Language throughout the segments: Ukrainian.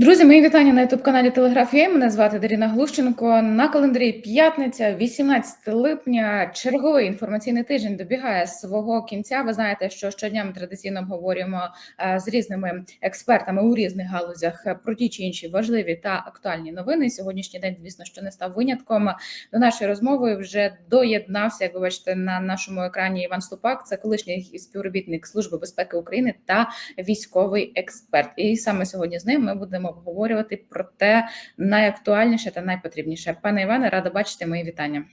Друзі, мої вітання на youtube каналі Телеграф ЮЕ. Мене звати Даріна Глущенко. На календарі п'ятниця, 18 липня. Черговий інформаційний тиждень добігає свого кінця. Ви знаєте, що щодня ми традиційно обговорюємо е, з різними експертами у різних галузях про ті чи інші важливі та актуальні новини. Сьогоднішній день, звісно, що не став винятком. До нашої розмови вже доєднався. Як ви бачите, на нашому екрані Іван Ступак, це колишній співробітник Служби безпеки України та військовий експерт. І саме сьогодні з ним ми будемо обговорювати про те найактуальніше та найпотрібніше. Пане Іване, рада бачити мої вітання.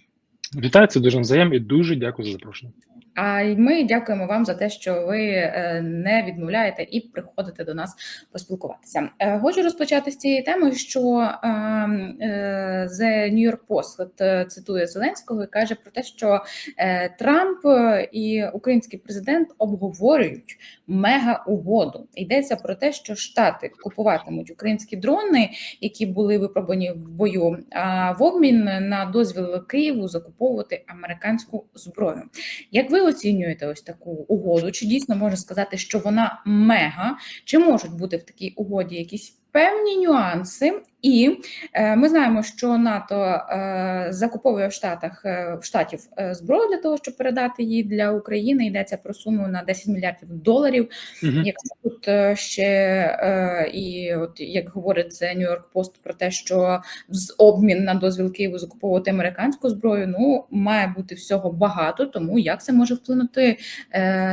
Вітаю, це дуже взаєм і дуже дякую за запрошення. А ми дякуємо вам за те, що ви е, не відмовляєте і приходите до нас поспілкуватися. Е, Хочу розпочати з цієї теми, що е, е, The New York Post цитує Зеленського і каже про те, що Трамп і український президент обговорюють мега угоду. Йдеться про те, що Штати купуватимуть українські дрони, які були випробувані в бою, а в обмін на дозвіл Києву закуповувати американську зброю. Як ви оцінюєте ось таку угоду? Чи дійсно можна сказати, що вона мега? Чи можуть бути в такій угоді якісь певні нюанси? І е, ми знаємо, що НАТО е, закуповує в Штатах е, в штатів зброю для того, щоб передати її для України. Йдеться про суму на 10 мільярдів доларів. Угу. Якщо тут ще і от як говорить це New York Post про те, що з обмін на дозвіл Києву закуповувати американську зброю, ну має бути всього багато. Тому як це може вплинути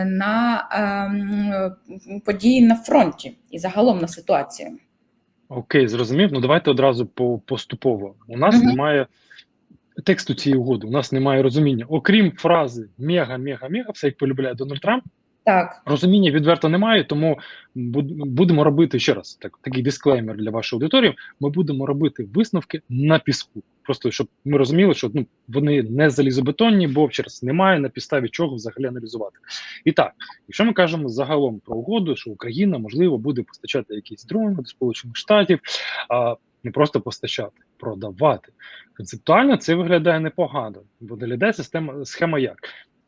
на е, події на фронті і загалом на ситуацію? Окей, зрозумів. Ну давайте одразу по поступово. У нас Мгм. немає тексту цієї угоди, у нас немає розуміння. Окрім фрази мега, мега, мега, все як полюбляє Дональд Трамп. Так, Розуміння відверто немає, тому буд- будемо робити ще раз так, такий дисклеймер для вашої аудиторії. Ми будемо робити висновки на піску. Просто щоб ми розуміли, що ну вони не залізобетонні, бо ще раз немає на підставі чого взагалі аналізувати. І так, якщо ми кажемо загалом про угоду, що Україна можливо буде постачати якісь дрони до Сполучених Штатів, а не просто постачати, продавати. Концептуально це виглядає непогано, бо виглядає система схема як.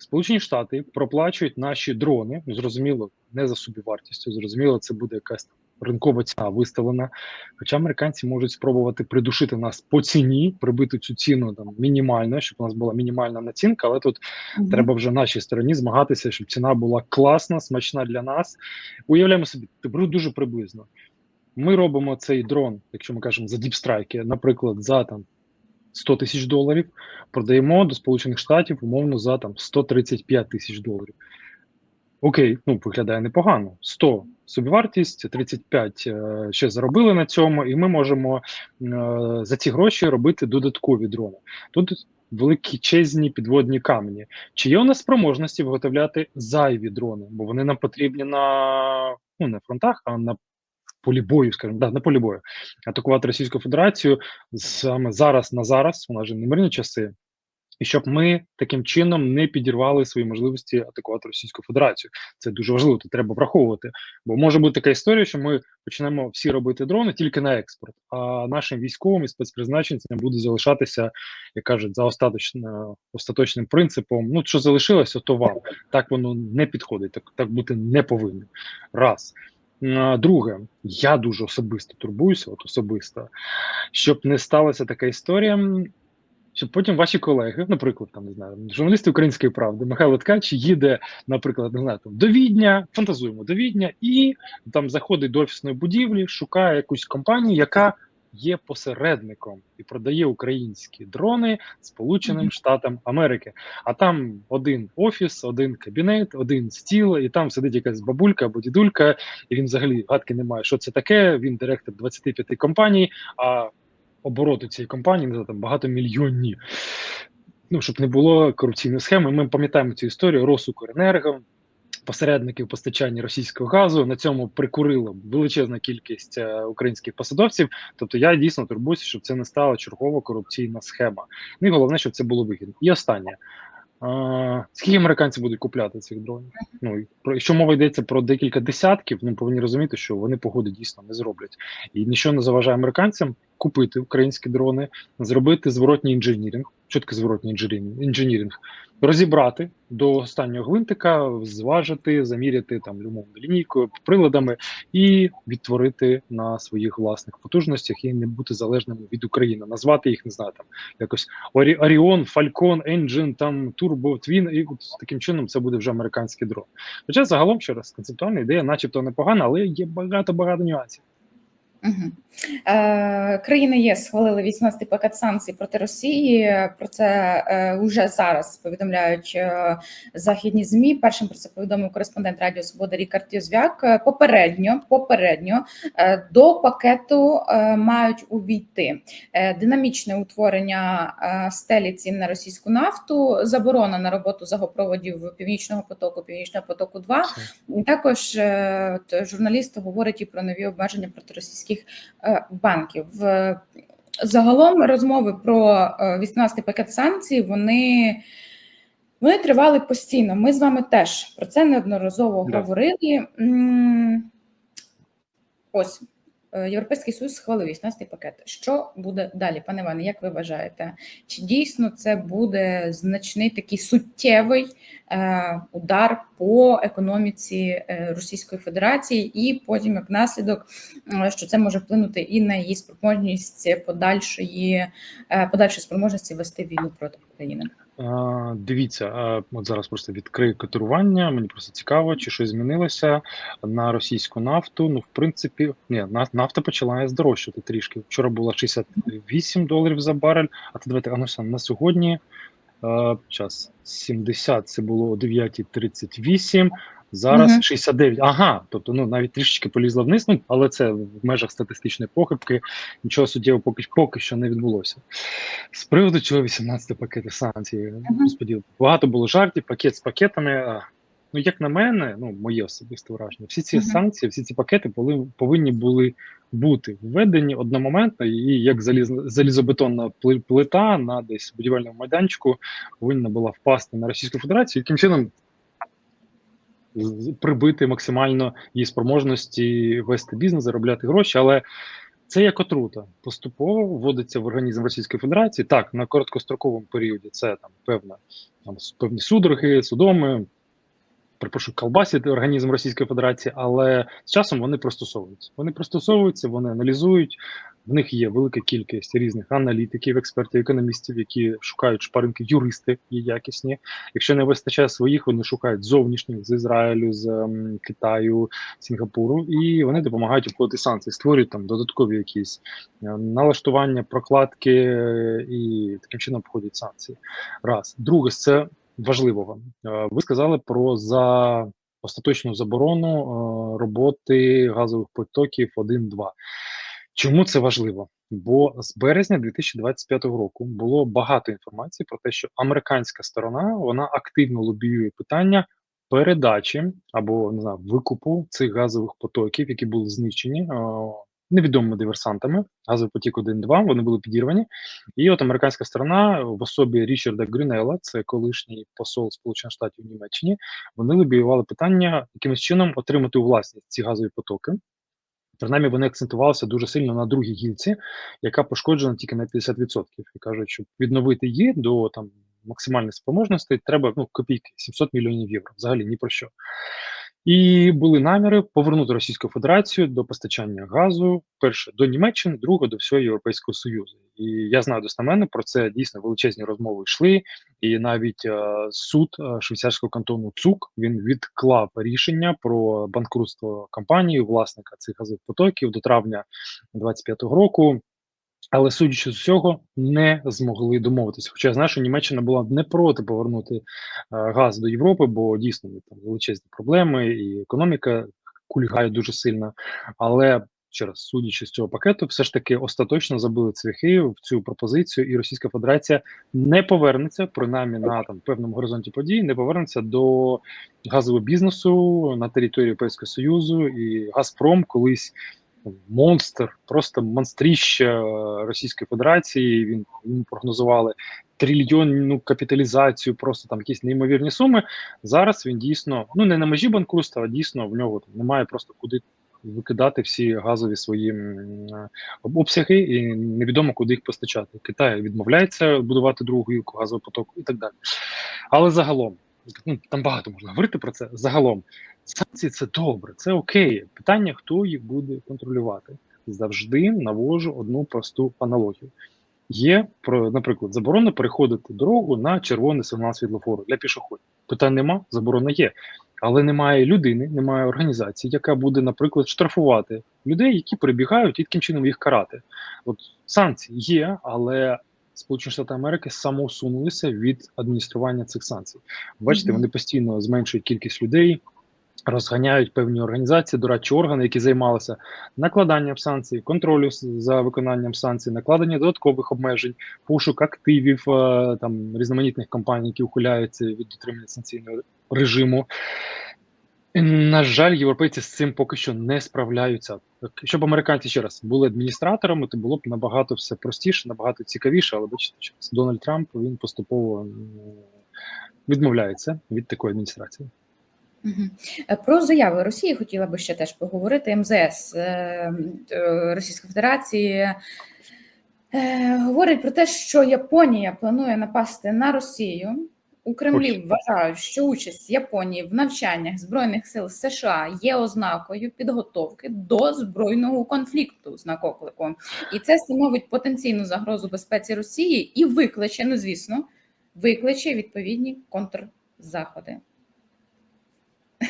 Сполучені Штати проплачують наші дрони, ну, зрозуміло, не за собівартістю. Зрозуміло, це буде якась ринкова ціна виставлена. Хоча американці можуть спробувати придушити нас по ціні, прибити цю ціну там мінімально, щоб у нас була мінімальна націнка, але тут Мгм. треба вже нашій стороні змагатися, щоб ціна була класна, смачна для нас. Уявляємо собі, беру дуже приблизно. Ми робимо цей дрон, якщо ми кажемо за діпстрайки, наприклад, за там 100 тисяч доларів, продаємо до Сполучених Штатів умовно за там 135 тисяч доларів. Окей, ну виглядає непогано. 100 собівартість, 35 е, ще заробили на цьому, і ми можемо е, за ці гроші робити додаткові дрони. Тут величезні підводні камені. Чи є у нас спроможності виготовляти зайві дрони? Бо вони нам потрібні на ну не фронтах, а на полі бою, скажімо, да, на полі бою. Атакувати Російську Федерацію саме зараз на зараз, у нас же не мирні часи. І щоб ми таким чином не підірвали свої можливості атакувати Російську Федерацію, це дуже важливо. Це треба враховувати. Бо може бути така історія, що ми почнемо всі робити дрони тільки на експорт, а нашим військовим і спецпризначенцям буде залишатися, як кажуть, за остаточно, остаточним принципом. Ну що залишилося, то вам так воно не підходить. Так так бути не повинно. Раз. Друге, я дуже особисто турбуюся, от особисто, щоб не сталася така історія, щоб потім ваші колеги, наприклад, там не знаю, журналісти української правди, Михайло Ткач їде, наприклад, не знаю, там до Відня, фантазуємо до Відня, і там заходить до офісної будівлі, шукає якусь компанію, яка є посередником і продає українські дрони Сполученим Штатам Америки. А там один офіс, один кабінет, один стіл, і там сидить якась бабулька або дідулька, і він взагалі гадки не має, що це таке. Він директор 25 компаній. а обороти цієї компанії не там багатомільйонні. Ну, щоб не було корупційної схеми. Ми пам'ятаємо цю історію Росукренерго, посередників постачання російського газу. На цьому прикурила величезна кількість е, українських посадовців. Тобто я дійсно турбуюся, щоб це не стала чергова корупційна схема. Ну і головне, щоб це було вигідно. І останнє. А, скільки американці будуть купляти цих дронів? Ну про якщо мова йдеться про декілька десятків, ну повинні розуміти, що вони погоди дійсно не зроблять, і нічого не заважає американцям купити українські дрони, зробити зворотній інженіринг, таке зворотній інженіринг, розібрати до останнього гвинтика, зважити, заміряти там любовною лінійкою, приладами і відтворити на своїх власних потужностях і не бути залежними від України, назвати їх не знаю там якось Орі- Оріон, Фалькон, Енджин, там Турбо, Твін, і от таким чином це буде вже американський дрон. Хоча загалом ще раз концептуальна ідея, начебто непогана, але є багато багато нюансів. Угу. Е, країни ЄС схвалили 18 пакет санкцій проти Росії. Про це е, вже зараз повідомляють е, західні змі. Першим про це повідомив кореспондент Радіо Свобода Рікард Юзвяк. Е, Попередньо, попередньо е, до пакету е, мають увійти е, динамічне утворення е, стелі цін на російську нафту, заборона на роботу загопроводів Північного потоку, Північного потоку 2 Також е, от журналіст говорить і про нові обмеження проти російських е, банків. Загалом розмови про е, 18 пакет санкцій вони, вони тривали постійно. Ми з вами теж про це неодноразово Да. говорили. Ось. Е, Європейський Союз схвалив 18 пакет. Що буде далі, пане Іване? Як ви вважаєте? Чи дійсно це буде значний такий суттєвий е, удар по економіці е, Російської Федерації, і потім, як наслідок, що це може вплинути і на її спроможність подальшої подальшої спроможності вести війну проти України? Дивіться, от зараз просто відкрию котирування. Мені просто цікаво, чи щось змінилося на російську нафту. Ну, в принципі, ні, нафта почала здорожчати трішки. Вчора була 68 доларів за барель, а то давайте а ну, на сьогодні. Час 70 це було о 9.38, зараз Мгм. 69. Ага, тобто ну навіть трішечки полізла вниз, ну але це в межах статистичної похибки. Нічого суттєвого поки, поки що не відбулося. З приводу чого 18 пакети санкцій, господі, багато було жартів, пакет з пакетами. Ну, як на мене, ну моє особисте враження, всі ці Мгм. санкції, всі ці пакети були, повинні були бути введені одномоментно, і як заліз, залізобетонна пли- плита на десь будівельному майданчику повинна була впасти на Російську Федерацію, і таким чином прибити максимально її спроможності вести бізнес, заробляти гроші, але це як отрута. Поступово вводиться в організм Російської Федерації. Так, на короткостроковому періоді це там певна там певні судороги, судоми. Припрошую, колбасити організм Російської Федерації, але з часом вони пристосовуються. Вони пристосовуються, вони аналізують. В них є велика кількість різних аналітиків, експертів, економістів, які шукають шпаринки, юристи є якісні. Якщо не вистачає своїх, вони шукають зовнішніх з Ізраїлю, з ем, Китаю, Сінгапуру, і вони допомагають обходити санкції, створюють там додаткові якісь е, налаштування, прокладки е, і таким чином обходять санкції. Раз. Друге, це важливого. Е, Ви сказали про за остаточну заборону роботи газових потоків 1-2. Чому це важливо? Бо з березня 2025 року було багато інформації про те, що американська сторона вона активно лобіює питання передачі або не знаю, викупу цих газових потоків, які були знищені е, невідомими диверсантами. Газовий потік 1-2, вони були підірвані. І от американська сторона в особі Річарда Грюнела, це колишній посол Сполучених Штатів у Німеччині, вони лобіювали питання якимось чином отримати у власність ці газові потоки. Принаймні вони акцентувалися дуже сильно на другій гілці, яка пошкоджена тільки на 50%. І кажуть, щоб відновити її до там максимальних спроможностей, треба ну копійки 700 мільйонів євро. Взагалі ні про що. І були наміри повернути Російську Федерацію до постачання газу перше до Німеччини, друге до всього Європейського Союзу. І я знаю достеменно про це дійсно величезні розмови йшли. І навіть е, суд е, швейцарського кантону ЦУК він відклав рішення про банкрутство компанії, власника цих газових потоків до травня 25-го року. Але судячи з всього, не змогли домовитися. Хоча я знаю, що Німеччина була не проти повернути е, газ до Європи, бо дійсно там величезні проблеми, і економіка кульгає дуже сильно. Але ще раз, судячи з цього пакету, все ж таки остаточно забили цвяхи в цю пропозицію, і Російська Федерація не повернеться, принаймні на там певному горизонті подій, не повернеться до газового бізнесу на території Європейського Союзу і Газпром колись монстр, просто монстріще е, Російської Федерації. Він йому прогнозували трильйонну капіталізацію, просто там якісь неймовірні суми. Зараз він дійсно ну не на межі банкрутства, а дійсно в нього там немає просто куди викидати всі газові свої обсяги, і невідомо, куди їх постачати. Китай відмовляється будувати другу гілку газового потоку і так далі. Але загалом, ну, там багато можна говорити про це. Загалом, санкції це добре, це окей. Питання, хто їх буде контролювати. Завжди навожу одну просту аналогію. Є наприклад, заборона переходити дорогу на червоний сигнал світлофору для пішоходів. Питань нема, заборона є. Але немає людини, немає організації, яка буде, наприклад, штрафувати людей, які перебігають, і таким чином їх карати. От санкції є, але Сполучені Штати Америки самоусунулися від адміністрування цих санкцій. Бачите, вони постійно зменшують кількість людей, розганяють певні організації, дорадчі органи, які займалися накладанням санкцій, контролю за виконанням санкцій, накладення додаткових обмежень, пошук активів е, там різноманітних компаній, які ухиляються від дотримання санкційного режиму. На жаль, європейці з цим поки що не справляються. Щоб американці ще раз були адміністраторами, то було б набагато все простіше, набагато цікавіше. Але бачите, Дональд Трамп він поступово відмовляється від такої адміністрації. Е, Про заяви Росії хотіла би ще теж поговорити. МЗС е, е, Російської Федерації говорить про те, що Японія планує напасти на Росію. У Кремлі вважають, що участь Японії в навчаннях збройних сил США є ознакою підготовки до збройного конфлікту з накокликом, і це становить потенційну загрозу безпеці Росії і викличе, ну звісно, викличе відповідні контрзаходи.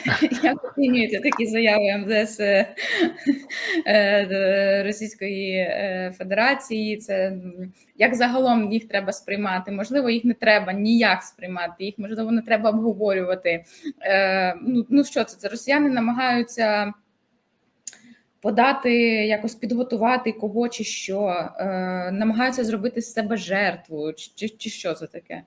Як оцінюєте такі заяви МЗС е, е, Російської е, Федерації? Це як загалом їх треба сприймати? Можливо, їх не треба ніяк сприймати, їх можливо не треба обговорювати. Ну, ну що це? Це росіяни намагаються подати, якось підготувати кого чи що, намагаються зробити з себе жертву, чи, чи що це таке?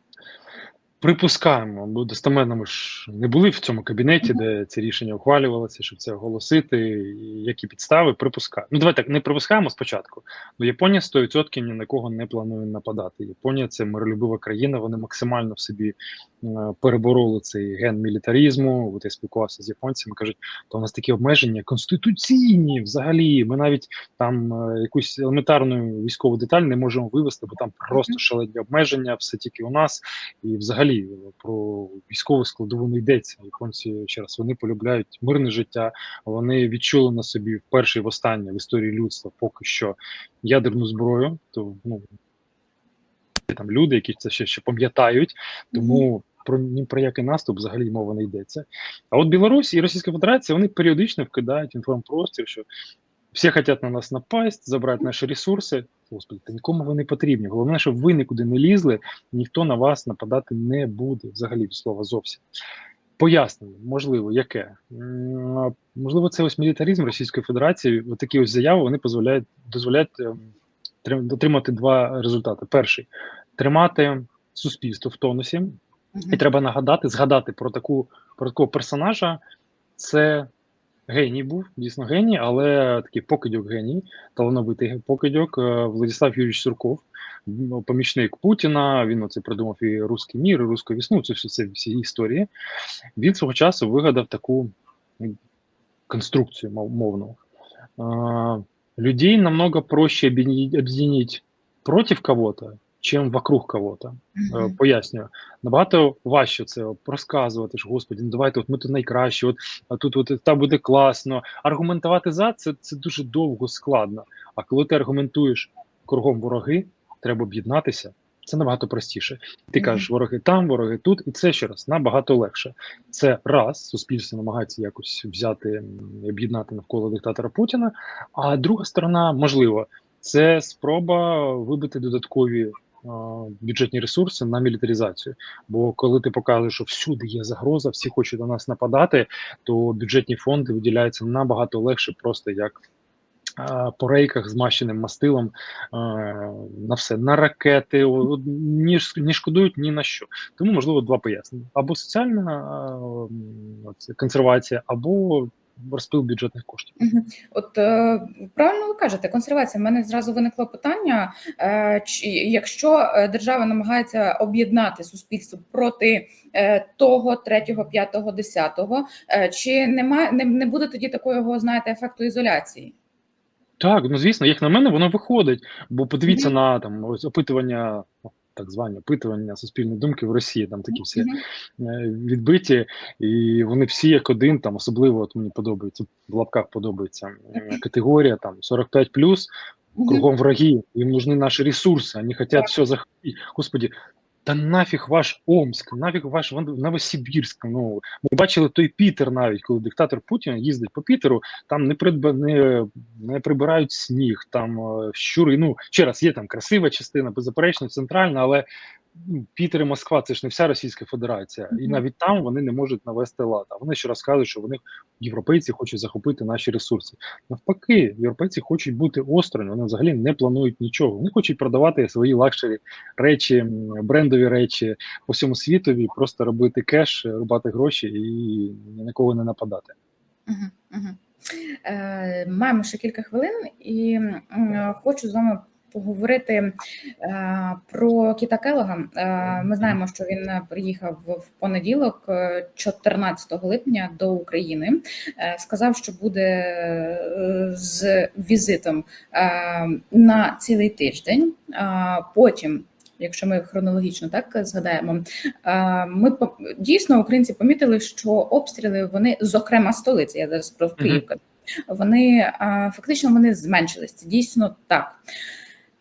Припускаємо, бо достеменно ми ж не були в цьому кабінеті, де це рішення ухвалювалося, щоб це оголосити, які підстави припускаємо. Ну, давайте так, не припускаємо спочатку. Ну, Японія 100% ні на кого не планує нападати. Японія це миролюбива країна, вони максимально в собі е, перебороли цей ген мілітаризму. От я спілкувався з японцями, кажуть, то у нас такі обмеження конституційні взагалі. Ми навіть там е, якусь елементарну військову деталь не можемо вивести, бо там просто шалені обмеження, все тільки у нас. І взагалі про військову складову не йдеться. Японці ще раз вони полюбляють мирне життя. Вони відчули на собі вперше і востаннє в історії людства поки що ядерну зброю. То ну там люди, які це ще, ще пам'ятають, тому. Про ні про який наступ взагалі мова не йдеться. А от Білорусь і Російська Федерація вони періодично вкидають інформпростір, що всі хочуть на нас напасть, забрати наші ресурси. Господи, та нікому ви не потрібні. Головне, щоб ви нікуди не лізли, ніхто на вас нападати не буде взагалі від слова зовсім. Пояснення, можливо, яке? Можливо, це ось мілітаризм Російської Федерації. От такі ось заяви вони дозволяють дозволяють ем, отримати два результати: перший тримати суспільство в тонусі, і треба нагадати, згадати про таку про такого персонажа. Це геній був, дійсно геній, але такий покидьок геній, талановитий покидьок е, Владислав Юрійович Сурков, помічник Путіна. Він оце придумав і русський мір, і русську вісну. Це всі, це всі історії. Він свого часу вигадав таку конструкцію мов- мовну. Е, людей намного проще объединить, против кого-то, чем вокруг кого-то. Е, Мгм. Пояснюю, набагато важче це розказувати ж, господі, ну давайте, от ми тут найкращі, от а тут от там буде класно. Аргументувати за це це дуже довго складно. А коли ти аргументуєш кругом вороги, треба об'єднатися. Це набагато простіше. Ти кажеш, вороги там, вороги тут, і це ще раз набагато легше. Це раз, суспільство намагається якось взяти і об'єднати навколо диктатора Путіна. А друга сторона, можливо, це спроба вибити додаткові бюджетні ресурси на мілітаризацію. Бо коли ти показуєш, що всюди є загроза, всі хочуть на нас нападати, то бюджетні фонди виділяються набагато легше, просто як. По рейках змащеним мастилом на все, на ракети, о, о, ні, ш- шкодують ні на що. Тому, можливо, два пояснення: або соціальна консервація, або розпил бюджетних коштів. От е, правильно ви кажете, консервація. В мене зразу виникло питання: е, чи якщо е, держава намагається об'єднати суспільство проти того, третього, п'ятого, десятого, чи немає не, не буде тоді такого, знаєте, ефекту ізоляції? Так, ну звісно, як на мене, воно виходить. Бо подивіться Мгм. на там ось опитування, так звані опитування суспільної думки в Росії, там такі всі е, відбиті, і вони всі як один, там особливо от мені подобається в лапках подобається категорія там 45 плюс. кругом враги, им нужны наши ресурсы, они хотят все захватить. Господи, та нафіг ваш Омск, нафіг ваш Новосибірськ. Ну ми бачили той Пітер, навіть коли диктатор Путін їздить по Пітеру, там не придба не, не прибирають сніг, там е, щури. Ну ще раз є там красива частина, беззаперечно, центральна, але Пітер і Москва це ж не вся Російська Федерація, і навіть там вони не можуть навести лад. А вони ще розказують, що вони європейці хочуть захопити наші ресурси. Навпаки, європейці хочуть бути осторонь, вони взагалі не планують нічого. Вони хочуть продавати свої лакшері речі, брендові речі по всьому світові, просто робити кеш, рубати гроші і ні на кого не нападати. Е, Маємо ще кілька хвилин, і м, хочу з вами поговорити е, про Кіта Келога. Е, Ми знаємо, що він приїхав в понеділок, е, 14 липня, до України. Е, Сказав, що буде е, з візитом е, на цілий тиждень. Потім. Якщо ми хронологічно так згадаємо, е, ми дійсно українці помітили, що обстріли вони, зокрема столиці, я зараз про Київ, вони е, фактично вони зменшились. Це дійсно так.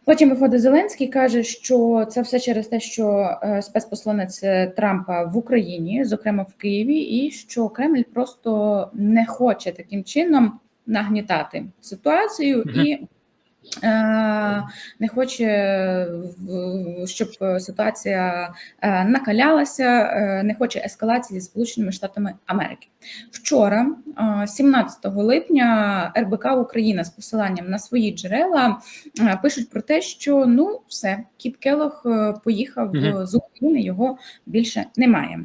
Потім виходить Зеленський, каже, що це все через те, що е, спецпосланець Трампа в Україні, зокрема в Києві, і що Кремль просто не хоче таким чином нагнітати ситуацію і е, не хоче, щоб ситуація е, накалялася, е, не хоче ескалації зі Сполученими Штатами Америки. Вчора, е, 17 липня, РБК Україна з посиланням на свої джерела е, пишуть про те, що ну все, Кіт Келох е, поїхав е, з України, його більше немає.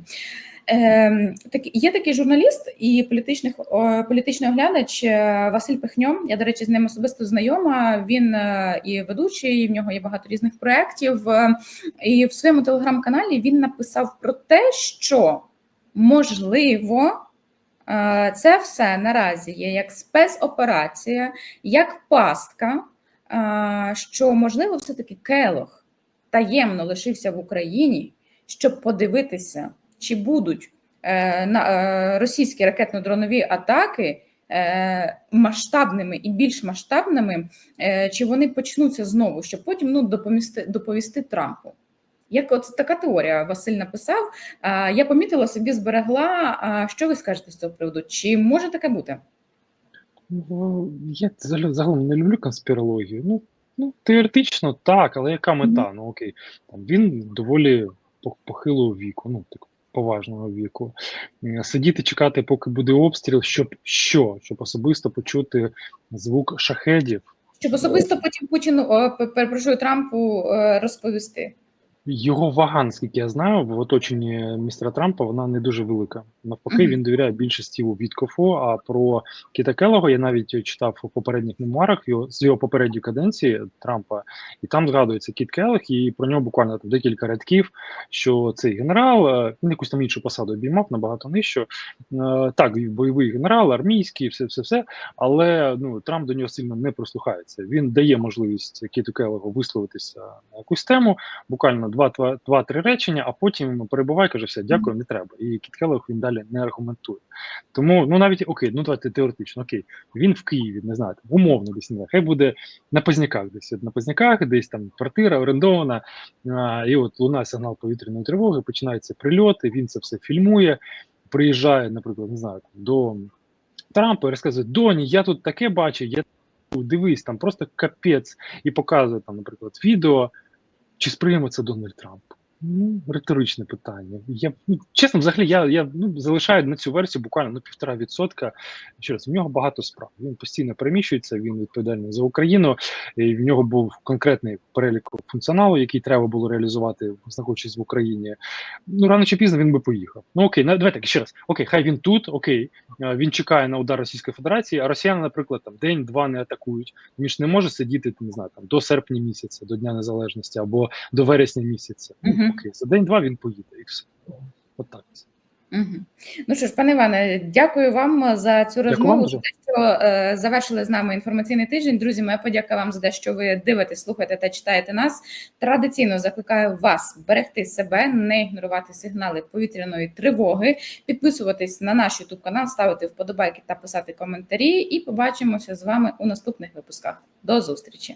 Е, так, є такий журналіст і політичний, політичний оглядач е, Василь Пихньо. Я, до речі, з ним особисто знайома. Він е, і ведучий, і в нього є багато різних проєктів. Е, І в своєму телеграм-каналі він написав про те, що можливо. Це все наразі є як спецоперація, як пастка, що можливо, все-таки Келох таємно лишився в Україні, щоб подивитися, чи будуть е, на, е, російські ракетно-дронові атаки е, масштабними і більш масштабними, е, чи вони почнуться знову, щоб потім ну, доповісти, доповісти Трампу. Як от така теорія Василь написав, е, я помітила собі, зберегла. Що ви скажете з цього приводу? Чи може таке бути? Ну, я загалом не люблю конспірологію. Ну, ну теоретично так, але яка мета? Ну окей, там він доволі по- похилого віку, ну так поважного віку. Сидіти, чекати, поки буде обстріл, щоб що? Щоб особисто почути звук шахедів. Щоб особисто потім Путіну о, перепрошую Трампу е, розповісти. Його вага, наскільки я знаю, в оточенні містера Трампа вона не дуже велика. Навпаки, він довіряє більше Стіву Віткофу. А про Кіта Келлога я навіть читав у попередніх мемуарах його з його попередньої каденції Трампа, і там згадується Кіт Келлог, і про нього буквально там декілька рядків. Що цей генерал е, він якусь там іншу посаду обіймав набагато нижче. Так, бойовий генерал, армійський, все, все, все. Але ну Трамп до нього сильно не прислухається. Він дає можливість Кіту Келлогу висловитися на якусь тему буквально два-три речення, а потім перебуває, каже, все, дякую, не треба. І Кіт Келлог він далі не аргументує. Тому ну навіть окей, ну давайте теоретично, окей, він в Києві, не знаю, умовно десь не хай буде на Позняках, десь на Позняках, десь там квартира орендована, а, і от лунає сигнал повітряної тривоги, починаються прильоти, він це все фільмує, приїжджає, наприклад, не знаю, до Трампа і розказує: Доні, я тут таке бачив, я дивись, там просто капець, і показує там, наприклад, відео, чи сприйме це Дональд Трамп. Ну, риторичне питання. Я ну, чесно, взагалі, я, я ну, залишаю на цю версію буквально ну, півтора відсотка. Ще в нього багато справ. Він постійно переміщується, він відповідальний за Україну. І в нього був конкретний перелік функціоналу, який треба було реалізувати, знаходячись в Україні. Ну, рано чи пізно він би поїхав. Ну окей, на- давайте так, ще раз. Окей, хай він тут, окей. Він чекає на удар Російської Федерації, а росіяни, наприклад, там день-два не атакують. Він ж не може сидіти, не знаю, там до серпня місяця, до Дня Незалежності або до вересня місяця. Окей, за день-два він поїде і все. От так. Мгм. Ну що ж, пане Іване, дякую вам за цю розмову. За те, що е, завершили з нами інформаційний тиждень. Друзі, моя подяка вам за те, що ви дивитесь, слухаєте та читаєте нас. Традиційно закликаю вас берегти себе, не ігнорувати сигнали повітряної тривоги, підписуватись на наш YouTube канал, ставити вподобайки та писати коментарі. І побачимося з вами у наступних випусках. До зустрічі!